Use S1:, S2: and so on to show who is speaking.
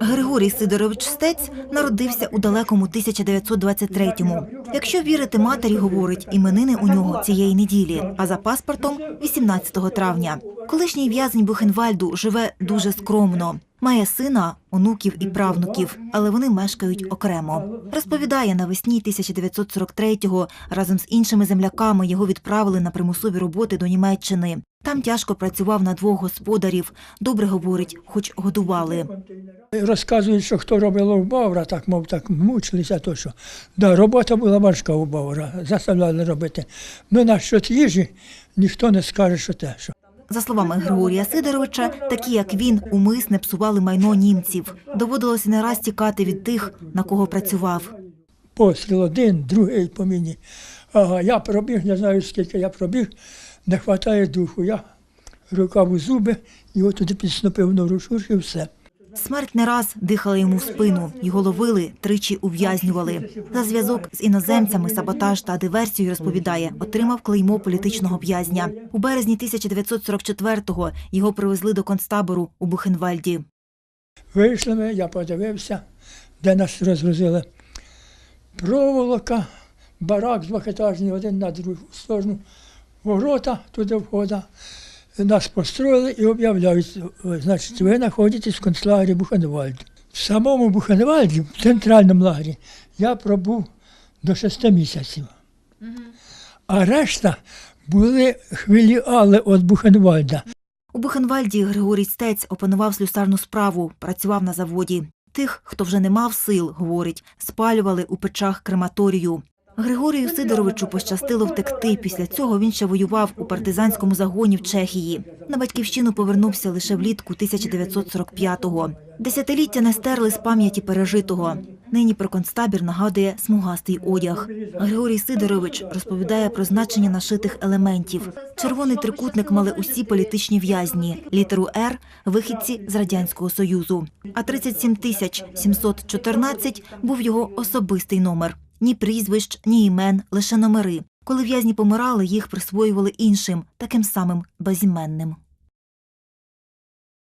S1: Григорій Сидорович Стець народився у далекому 1923-му. Якщо вірити матері, говорить, іменини у нього цієї неділі, а за паспортом 18 травня. Колишній в'язень Бухенвальду живе дуже скромно. Має сина, онуків і правнуків, але вони мешкають окремо. Розповідає, навесні 1943-го разом з іншими земляками його відправили на примусові роботи до Німеччини. Там тяжко працював на двох господарів. Добре говорить, хоч годували.
S2: Розказують, що хто робив у Бавра, так мов так мучилися, то що. Да, робота була важка у Бавра, заставляли робити. Ну насчет їжі ніхто не скаже, що те, що.
S1: За словами Григорія Сидоровича, такі як він умисне псували майно німців. Доводилося не раз тікати від тих, на кого працював.
S2: Постріл один, другий по мені. Ага, я пробіг, не знаю скільки я пробіг, не вистачає духу. Я рукав у зуби його туди підснопив на рушуш і все.
S1: Смерть не раз дихала йому в спину. Його ловили, тричі ув'язнювали. За зв'язок з іноземцями, саботаж та диверсію розповідає, отримав клеймо політичного в'язня. У березні 1944-го його привезли до концтабору у Бухенвальді.
S2: Вийшли ми, я подивився, де нас розгрузили. Проволока, барак двохетажний, один на другу сторону, ворота туди входа. Нас построїли і об'являють, значить, ви знаходитесь в концлагері Бухенвальд. В самому Бухенвальді, в центральному лагері, я пробув до шести місяців. А решта були хвиліали від Бухенвальда.
S1: У Бухенвальді Григорій Стець опанував слюсарну справу, працював на заводі. Тих, хто вже не мав сил, говорить, спалювали у печах крематорію. Григорію Сидоровичу пощастило втекти. Після цього він ще воював у партизанському загоні в Чехії. На батьківщину повернувся лише влітку 1945-го. Десятиліття не стерли з пам'яті пережитого. Нині про концтабір нагадує смугастий одяг. Григорій Сидорович розповідає про значення нашитих елементів. Червоний трикутник мали усі політичні в'язні, літеру «Р» – вихідці з Радянського Союзу. А 37 тисяч 714 був його особистий номер. Ні прізвищ, ні імен, лише номери. Коли в'язні помирали, їх присвоювали іншим, таким самим безіменним.